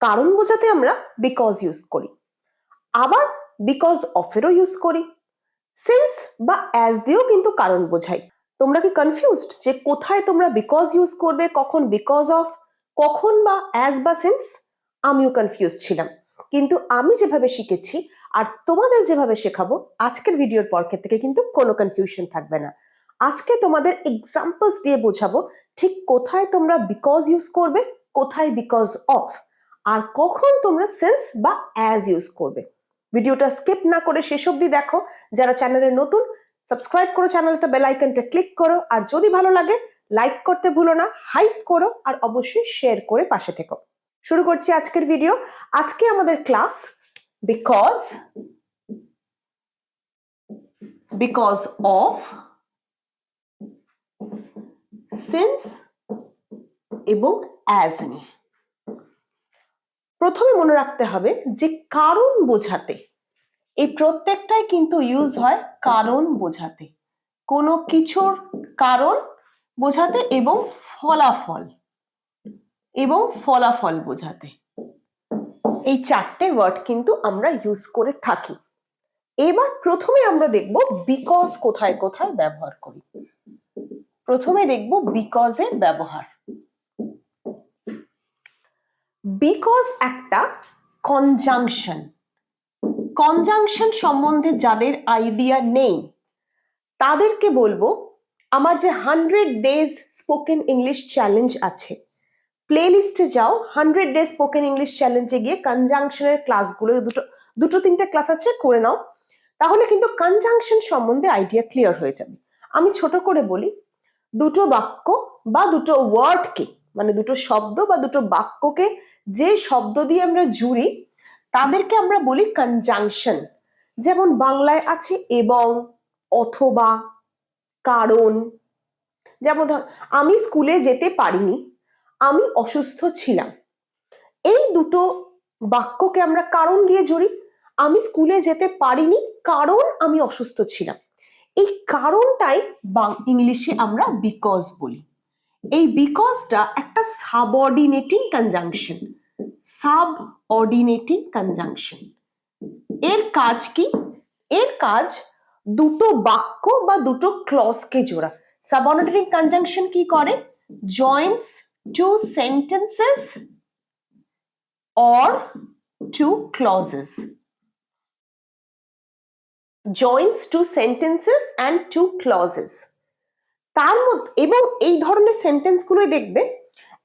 কারণ বোঝাতে আমরা বিকজ ইউজ করি। আবার বিকজ অফেরও ইউজ করি। সিন্স বা অ্যাজ দিয়েও কিন্তু কারণ বোঝাই। তোমরা কি কনফিউজড যে কোথায় তোমরা বিকজ ইউজ করবে, কখন বিকজ অফ কখন বা অ্যাজ বা সিন্স আমিও কনফিউজ ছিলাম। কিন্তু আমি যেভাবে শিখেছি আর তোমাদের যেভাবে শেখাবো, আজকের ভিডিওর পর থেকে কিন্তু কোনো কনফিউশন থাকবে না। আজকে তোমাদের এক্সাম্পলস দিয়ে বোঝাবো ঠিক কোথায় তোমরা বিকজ ইউজ করবে, কোথায় বিকজ অফ আর কখন তোমরা সেন্স বা অ্যাজ ইউজ করবে। ভিডিওটা স্কিপ না করে শেষ অবধি দেখো। যারা চ্যানেলে নতুন সাবস্ক্রাইব করো চ্যানেলটা বেল আইকনটা ক্লিক করো। আর যদি ভালো লাগে লাইক করতে ভুলো না হাইপ করো আর অবশ্যই শেয়ার করে পাশে থেকো। শুরু করছি আজকের ভিডিও আজকে আমাদের class because because of since এবং অ্যাজ নিয়ে। প্রথমে মনে রাখতে হবে যে কারণ বোঝাতে। এই প্রত্যেকটাই কিন্তু ইউজ হয় কারণ বোঝাতে। কোনো কিছুর কারণ বোঝাতে এবং ফলাফল। এবং ফলাফল বোঝাতে। এই চারটে ওয়ার্ড কিন্তু আমরা ইউজ করে থাকি। এবার প্রথমে আমরা দেখব বিকজ কোথায় কোথায় ব্যবহার করি। প্রথমে দেখব বিকজের ব্যবহার। বিকজ একটা কনজাংশন কনজাংশন সম্বন্ধে যাদের আইডিয়া নেই, তাদেরকে বলব, আমার যে hundred days spoken English challenge আছে প্লে লিস্টে যাও হান্ড্রেড ডেজ স্পোকেন ইংলিশ চ্যালেঞ্জে গিয়ে কনজাংশনের ক্লাসগুলো দুটো দুটো তিনটে ক্লাস আছে, করে নাও, তাহলে কিন্তু কনজাংশন সম্বন্ধে আইডিয়া ক্লিয়ার হয়ে যাবে। আমি ছোট করে বলি, দুটো বাক্য বা দুটো ওয়ার্ডকে মানে দুটো শব্দ বা দুটো বাক্যকে যে শব্দ দিয়ে আমরা জুড়ি, তাদেরকে আমরা বলি কনজাংশন যেমন বাংলায় আছে এবং, অথবা, কারণ। যেমন ধর, আমি স্কুলে যেতে পারিনি, আমি অসুস্থ ছিলাম। এই দুটো বাক্যকে আমরা কারণ দিয়ে জুড়ি, আমি স্কুলে যেতে পারিনি, কারণ আমি অসুস্থ ছিলাম। এই কারণটাই ইংলিশে আমরা বিকজ বলি। এই বিকজটা একটা subordinating conjunction subordinating conjunction এর কাজ কি? এর কাজ দুটো বাক্য বা দুটো ক্লজকে জোড়া। সাবঅর্ডিনেটিং কনজাংশন কি করে? Joints two sentences or two clauses joints two sentences and two clauses তার মধ্যে, এবং এই ধরনের সেন্টেন্সগুলোই দেখবে,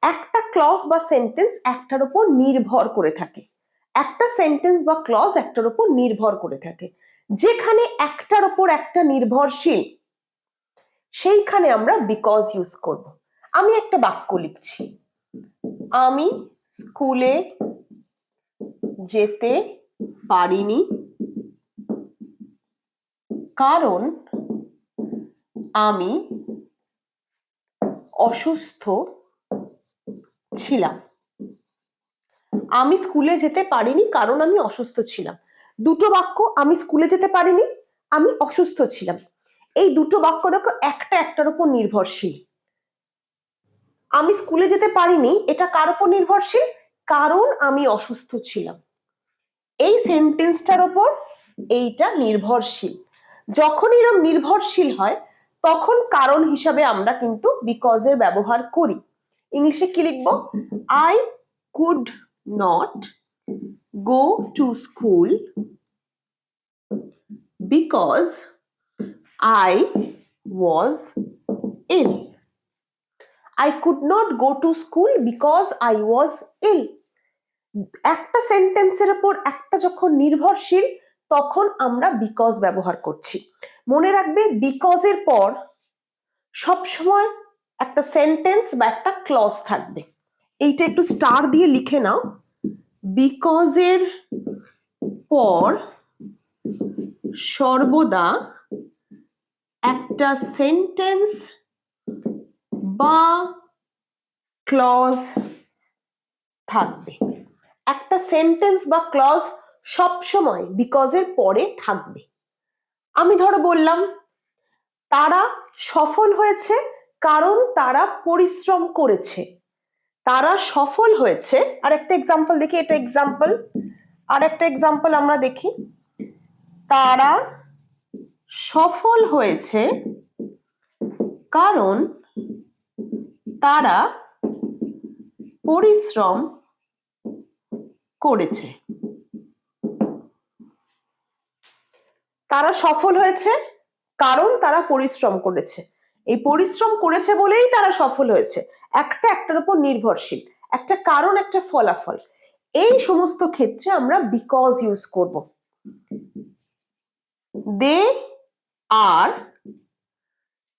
একটা ক্লজ বা সেন্টেন্স একটার উপর নির্ভর করে থাকে। একটা সেন্টেন্স বা ক্লজ একটার উপর নির্ভর করে থাকে। যেখানে একটার উপর একটা নির্ভরশীল, সেইখানে আমরা বিকজ ইউজ করব। আমি একটা বাক্য লিখছি। আমি স্কুলে যেতে পারিনি কারণ আমি অসুস্থ ছিলাম। আমি স্কুলে যেতে পারিনি কারণ আমি অসুস্থ ছিলাম। দুটো বাক্য, আমি স্কুলে যেতে পারিনি, আমি অসুস্থ ছিলাম। এই দুটো বাক্য দেখো একটা একটার উপর নির্ভরশীল। আমি স্কুলে যেতে পারিনি, এটা কার উপর নির্ভরশীল? কারণ আমি অসুস্থ ছিলাম। এই সেন্টেন্সটার ওপর এইটা নির্ভরশীল। যখন এরকম নির্ভরশীল হয় তখন কারণ হিসাবে আমরা কিন্তু বিকজের ব্যবহার করি। ইংলিশে কি লিখব? I could not go to school because I was ill I could not go to school because I was ill একটা সেন্টেন্সের উপর একটা যখন নির্ভরশীল, তখন আমরা বিকজ ব্যবহার করছি। মনে রাখবে বিকজ এর পর সবসময় একটা সেন্টেন্স বা একটা ক্লজ থাকবে। এইটা একটু স্টার দিয়ে লিখে নাও। বিকজের পর সর্বদা একটা সেন্টেন্স বা ক্লজ থাকবে। একটা সেন্টেন্স বা ক্লজ সবসময় বিকজের পরে থাকবে। আমি ধরো বললাম, তারা সফল হয়েছে কারণ তারা পরিশ্রম করেছে। তারা সফল হয়েছে আর একটা এক্সাম্পল দেখি, এটা এক্সাম্পল আর একটা এক্সাম্পল আমরা দেখি। তারা সফল হয়েছে কারণ তারা পরিশ্রম করেছে। তারা সফল হয়েছে, কারণ তারা পরিশ্রম করেছে। এই পরিশ্রম করেছে বলেই তারা সফল হয়েছে। একটা একটার উপর নির্ভরশীল, একটা কারণ, একটা ফলাফল। এই সমস্ত ক্ষেত্রে আমরা বিকজ ইউজ করব। দে আর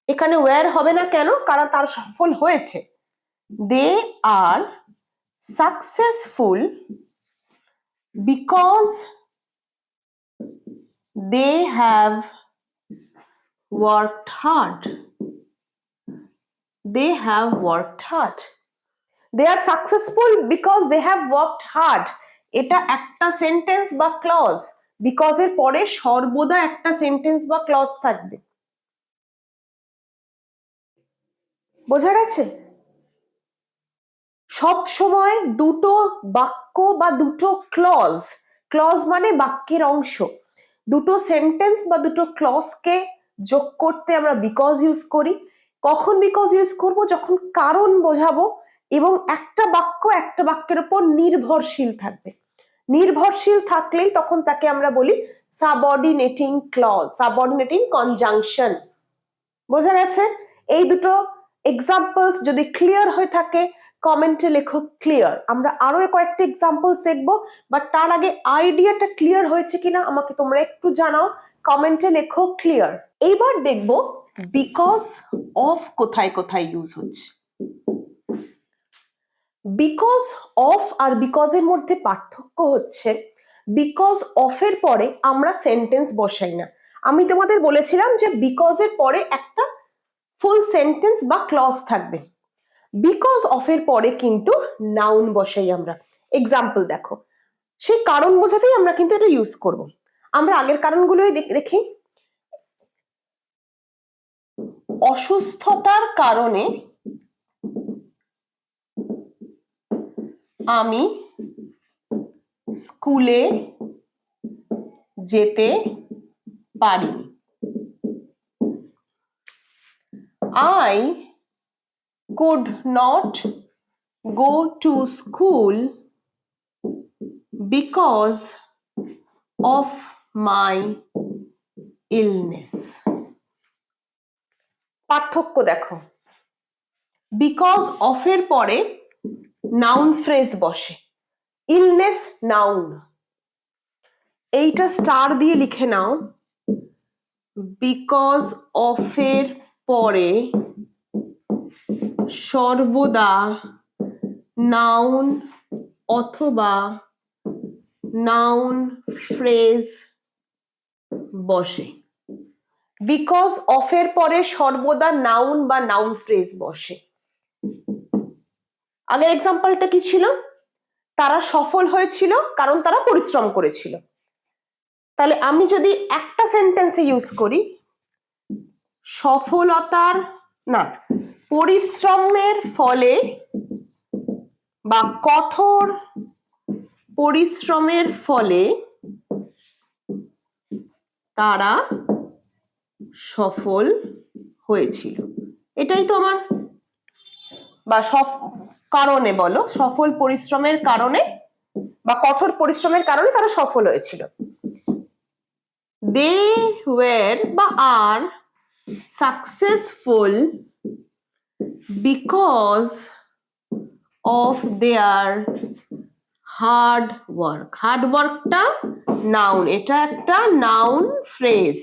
এখানে ওয়্যার হবে না কেন? কারণ তার সফল হয়েছে। They are successful because they have worked hard. They have worked hard. They are successful because they have worked hard. এটা একটা সেন্টেন্স বা ক্লজ বিকজ এর পরে সর্বদা একটা সেন্টেন্স বা ক্লজ থাকবে বোঝা গেছে সব সময় দুটো বাক্য বা দুটো ক্লজ ক্লজ মানে বাক্যের অংশ দুটো সেন্টেন্স বা দুটো ক্লজকে যোগ করতে আমরা বিকজ ইউজ করি। কখন বিকজ ইউজ করব? যখন কারণ বোঝাবো এবং একটা বাক্য একটা বাক্যের উপর নির্ভরশীল থাকবে। নির্ভরশীল থাকলেই তখন তাকে আমরা বলি সাবঅর্ডিনেটিং ক্লজ সাবঅর্ডিনেটিং কনজাংশন বোঝা গেছে? এই দুটো এক্সাম্পলস যদি ক্লিয়ার হয়ে থাকে কমেন্টে লেখো ক্লিয়ার আমরা আরও কয়েকটা এক্সাম্পলস দেখব বাট তার আগে আইডিয়াটা ক্লিয়ার হয়েছে কিনা আমাকে তোমরা একটু জানাও। কমেন্টে লেখো ক্লিয়ার এইবার দেখব বিকজ অফ কোথায় কোথায় ইউজ হচ্ছে। বিকজ অফ আর বিকজের মধ্যে পার্থক্য হচ্ছে বিকজ অফের পরে আমরা সেন্টেন্স বসাই না। আমি তোমাদের বলেছিলাম যে বিকজের পরে একটা ফুল সেন্টেন্স বা ক্লজ থাকবে। বিকজ অফের পরে কিন্তু নাউন বসাই আমরা। এক্সাম্পল দেখো। সেই কারণ বোঝাতেই আমরা কিন্তু এটা ইউজ করব। আমরা আগের কারণগুলোই দেখি অসুস্থতার কারণে আমি স্কুলে যেতে পারি I could not go to school because of my illness. পার্থক্য দেখো। বিকজ অফের পরে নাউন ফ্রেজ বসে। ইলনেস নাউন এইটা স্টার দিয়ে লিখে নাও। বিকজ অফের পরে সর্বদা নাউন অথবা নাউন ফ্রেজ বসে। বিকজ অফের পরে সর্বদা নাউন বা নাউন ফ্রেজ বসে। আগের এক্সাম্পলটা কি ছিল? তারা সফল হয়েছিল কারণ তারা পরিশ্রম করেছিল। তাহলে আমি যদি একটা সেন্টেন্সে ইউজ করি, সফলতার না, পরিশ্রমের ফলে বা কঠোর পরিশ্রমের ফলে তারা সফল হয়েছিল। এটাই তো আমার বা সফ, কারণে বলো, সফল পরিশ্রমের কারণে বা কঠোর পরিশ্রমের কারণে তারা সফল হয়েছিল। দে ওয়ের বা are successful because of their hard work hard ওয়ার্কটা নাউন এটা একটা নাউন ফ্রেজ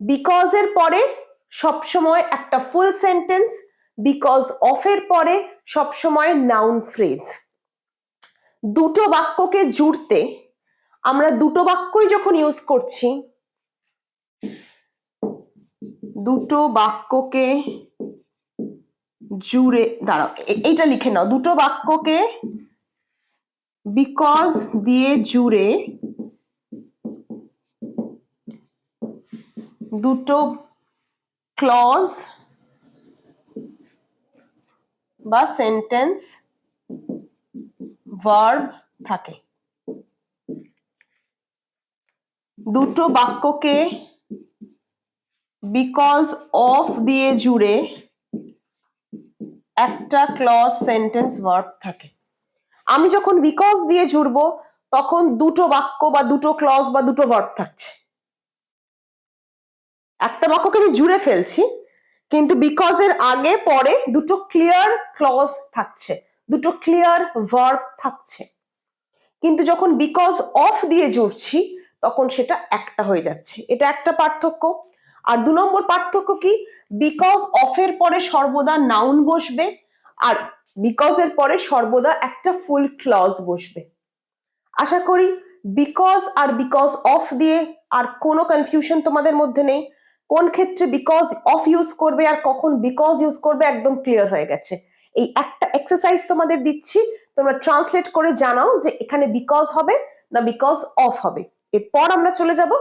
বিকজ এর পরে সবসময় একটা ফুল সেন্টেন্স বিকজ অফ এর পরে সবসময় নাউন ফ্রেজ দুটো বাক্যকে জুড়তে আমরা দুটো বাক্যই যখন ইউজ করছি দুটো বাক্যকে জুড়ে, দাঁড়াও এইটা লিখে নাও, দুটো বাক্যকে বিকজ দিয়ে জুড়ে দুটো ক্লজ বা সেন্টেন্স ভার্ব থাকে। দুটো বাক্যকে বিকজ অফ দিয়ে জুড়ে একটা ক্লজ সেন্টেন্স ভার্ব থাকে। আমি যখন বিকজ দিয়ে জুড়বো, তখন দুটো বাক্য বা দুটো ক্লজ বা দুটো ভার্ব থাকছে। একটা বাক্যকে আমি জুড়ে ফেলছি, কিন্তু বিকজ এর আগে, পরে দুটো ক্লিয়ার ক্লজ থাকছে, দুটো ক্লিয়ার ভার্ব থাকছে। কিন্তু যখন বিকজ অফ দিয়ে জুড়ছি, তখন সেটা একটা হয়ে যাচ্ছে। এটা একটা পার্থক্য। আর দু নম্বর পার্থক্য কি? বিকজ অফের পরে সর্বদা নাউন বসবে আর বিকজ এর পরে সর্বদা একটা ফুল ক্লজ বসবে। আশা করি বিকজ আর বিকজ অফ দিয়ে আর কোনো কনফিউশন তোমাদের মধ্যে নেই। কোন ক্ষেত্রে বিকজ অফ ইউজ করবে আর কখন বিকজ ইউজ করবে একদম ক্লিয়ার হয়ে গেছে। এই একটা এক্সারসাইজ তোমাদের দিচ্ছি, তোমরা ট্রান্সলেট করে জানাও যে এখানে বিকজ হবে না বিকজ অফ হবে। এরপর আমরা চলে যাব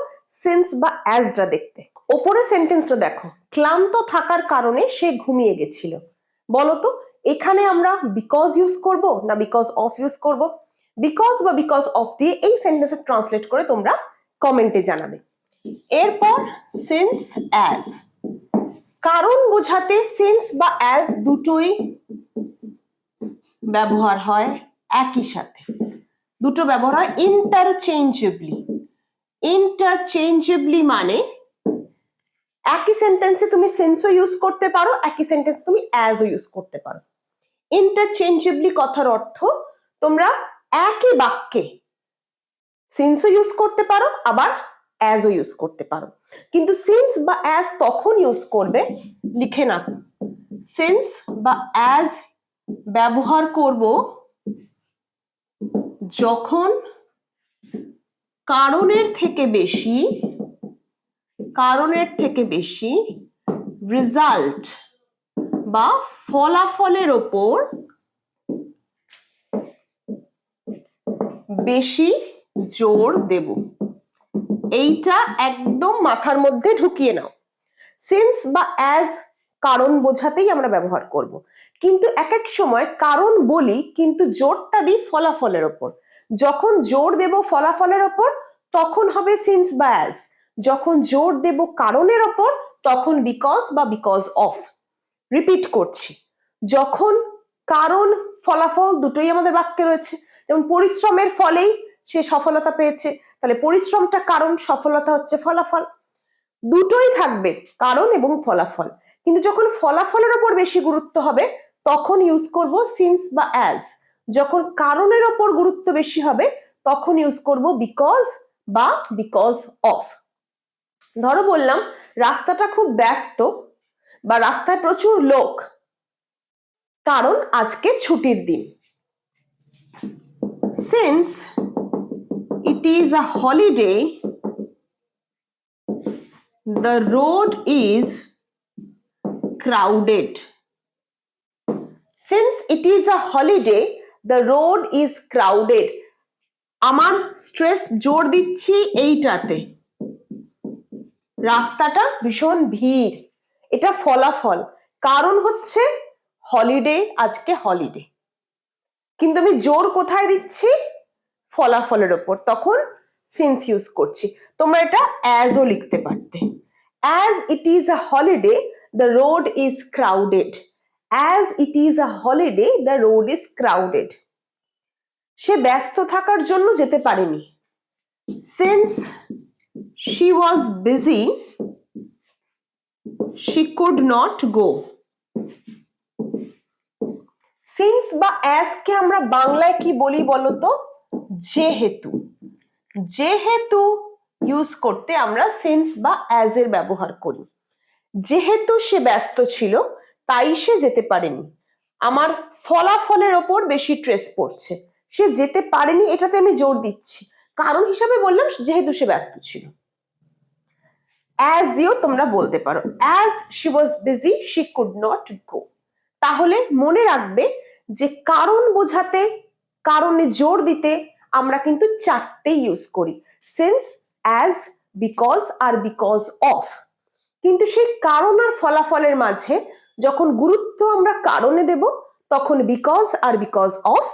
সিন্স বা অ্যাজটা দেখতে। ওপরে সেন্টেন্সটা দেখো। ক্লান্ত থাকার কারণে সে ঘুমিয়ে গেছিল। বলতো এখানে আমরা বিকজ ইউজ করব না বিকজ অফ ইউজ করব? বিকজ বা বিকজ অফ দিয়ে এই সেন্টেন্সে ট্রান্সলেট করে তোমরা কমেন্টে জানাবে। এরপর সিন্স অ্যাজ কারণ বোঝাতে সিন্স বা অ্যাজ দুটোই ব্যবহার হয় একই সাথে। দুটো ব্যবহার হয় ইন্টারচেঞ্জেবলি ইন্টারচেঞ্জেবলি মানে একই সেন্টেন্সে তুমি সেন্সও ইউজ করতে পারো, একই সেন্টেন্স তুমি অ্যাজও ইউজ করতে পারো। ইন্টারচেঞ্জেবলি কথার অর্থ তোমরা একই বাক্যে সিন্সও ইউজ করতে পারো, আবার অ্যাজও ইউজ করতে পারো। কিন্তু সিন্স বা অ্যাজ তখন ইউজ করবে, লিখে না সিন্স বা অ্যাজ ব্যবহার করব যখন কারণের থেকে বেশি কারণের থেকে বেশি রেজাল্ট বা ফলাফলের ওপর বেশি জোর দেব। এইটা একদম মাথার মধ্যে ঢুকিয়ে নাও। সিন্স বা অ্যাজ কারণ বোঝাতেই আমরা ব্যবহার করব। কিন্তু এক এক সময় কারণ বলি, কিন্তু জোরটা দিই ফলাফলের ওপর। যখন জোর দেব ফলাফলের ওপর, তখন হবে সিন্স বা অ্যাজ যখন জোর দেব কারণের ওপর, তখন বিকজ বা বিকজ অফ রিপিট করছি। যখন কারণ, ফলাফল দুটোই আমাদের বাক্যে রয়েছে। যেমন পরিশ্রমের ফলেই সে সফলতা পেয়েছে। তাহলে পরিশ্রমটা কারণ, সফলতা হচ্ছে ফলাফল। দুটোই থাকবে, কারণ এবং ফলাফল। কিন্তু যখন ফলাফলের ওপর বেশি গুরুত্ব হবে, তখন ইউজ করব সিন্স বা অ্যাজ যখন কারণের ওপর গুরুত্ব বেশি হবে, তখন ইউজ করব বিকজ বা বিকজ অফ ধরো বললাম, রাস্তাটা খুব ব্যস্ত বা রাস্তায় প্রচুর লোক। কারণ আজকে ছুটির দিন। Since it is a holiday the road is crowded since it is a holiday the road is crowded আমার স্ট্রেস জোর দিচ্ছি এইটাতে। রাস্তাটা ভীষণ ভিড়। এটা ফলাফল। কারণ হচ্ছে হলিডে আজকে হলিডে কিন্তু আমি জোর কোথায় দিচ্ছি? ফলাফলের ওপর। তখন সিন্স ইউজ করছি। তোমরা এটা অ্যাজও লিখতে পারতে। As it is a holiday the road is crowded as it is a holiday the road is crowded সে ব্যস্ত থাকার জন্য যেতে পারেনি। Since she was busy she could not go since বা অ্যাজকে আমরা বাংলায় কি বলি বলতো? যেহেতু। যেহেতু ইউজ করতে আমরা সিন্স বা অ্যাজ এর ব্যবহার করি। যেহেতু সে ব্যস্ত ছিল, তাই সে যেতে পারেনি। আমার ফলাফলের ওপর বেশি ট্রেস পড়ছে। সে যেতে পারেনি, এটাতে আমি জোর দিচ্ছি। কারণ হিসাবে বললাম, যেহেতু সে ব্যস্ত ছিল। অ্যাজ দিয়েও তোমরা বলতে পারো। As she was busy she could not go তাহলে মনে রাখবে যে কারণ বোঝাতে, কারণে জোর দিতে আমরা কিন্তু চারটে ইউজ করি। সিন্স অ্যাজ বিকজ আর বিকজ অফ কিন্তু সেই কারণ আর ফলাফলের মাঝে যখন গুরুত্ব আমরা কারণে দেব, তখন বিকজ আর বিকজ অফ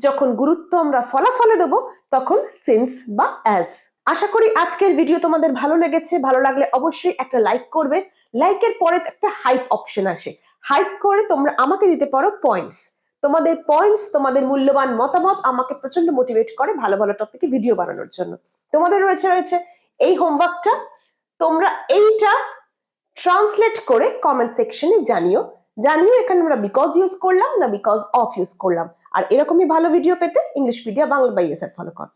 যখন গুরুত্ব আমরা ফলাফলে দেবো, তখন সিন্স বা অ্যাজ আশা করি আজকের ভিডিও তোমাদের ভালো লেগেছে। ভালো লাগলে অবশ্যই একটা লাইক করবে। লাইকের পরে একটা হাইপ অপশন আসে। হাইপ করে তোমরা আমাকে দিতে পারো পয়েন্টস তোমাদের পয়েন্টস তোমাদের মূল্যবান মতামত আমাকে প্রচণ্ড মোটিভেট করে ভালো ভালো টপিকে ভিডিও বানানোর জন্য। তোমাদের রয়েছে রয়েছে এই হোমওয়ার্কটা তোমরা এইটা ট্রান্সলেট করে কমেন্ট সেকশনে জানিও। জানিও এখানে আমরা বিকজ ইউজ করলাম না বিকজ অফ ইউজ করলাম। আর এরকমই ভালো ভিডিও পেতে ইংলিশ মিডিয়া বাংলা বাইএসএর ফলো করো।